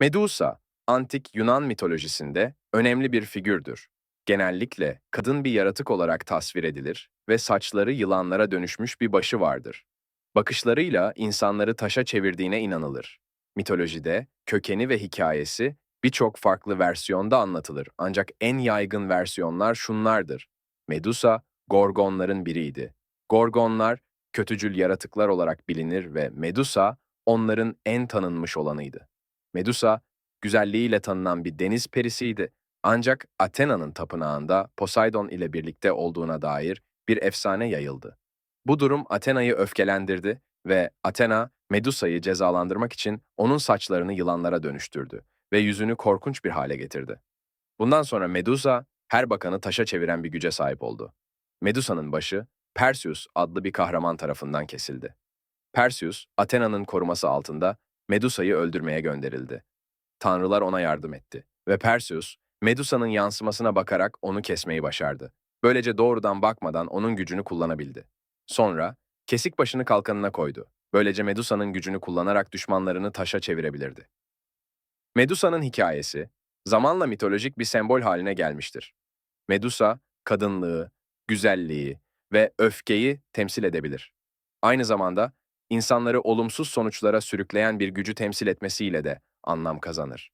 Medusa, antik Yunan mitolojisinde önemli bir figürdür. Genellikle kadın bir yaratık olarak tasvir edilir ve saçları yılanlara dönüşmüş bir başı vardır. Bakışlarıyla insanları taşa çevirdiğine inanılır. Mitolojide kökeni ve hikayesi birçok farklı versiyonda anlatılır ancak en yaygın versiyonlar şunlardır. Medusa, Gorgonların biriydi. Gorgonlar, kötücül yaratıklar olarak bilinir ve Medusa, onların en tanınmış olanıydı. Medusa, güzelliğiyle tanınan bir deniz perisiydi. Ancak Athena'nın tapınağında Poseidon ile birlikte olduğuna dair bir efsane yayıldı. Bu durum Athena'yı öfkelendirdi ve Athena, Medusa'yı cezalandırmak için onun saçlarını yılanlara dönüştürdü ve yüzünü korkunç bir hale getirdi. Bundan sonra Medusa, her bakanı taşa çeviren bir güce sahip oldu. Medusa'nın başı, Perseus adlı bir kahraman tarafından kesildi. Perseus, Athena'nın koruması altında Medusa'yı öldürmeye gönderildi. Tanrılar ona yardım etti ve Perseus, Medusa'nın yansımasına bakarak onu kesmeyi başardı. Böylece doğrudan bakmadan onun gücünü kullanabildi. Sonra, kesik başını kalkanına koydu. Böylece Medusa'nın gücünü kullanarak düşmanlarını taşa çevirebilirdi. Medusa'nın hikayesi, zamanla mitolojik bir sembol haline gelmiştir. Medusa, kadınlığı, güzelliği ve öfkeyi temsil edebilir. Aynı zamanda insanları olumsuz sonuçlara sürükleyen bir gücü temsil etmesiyle de anlam kazanır.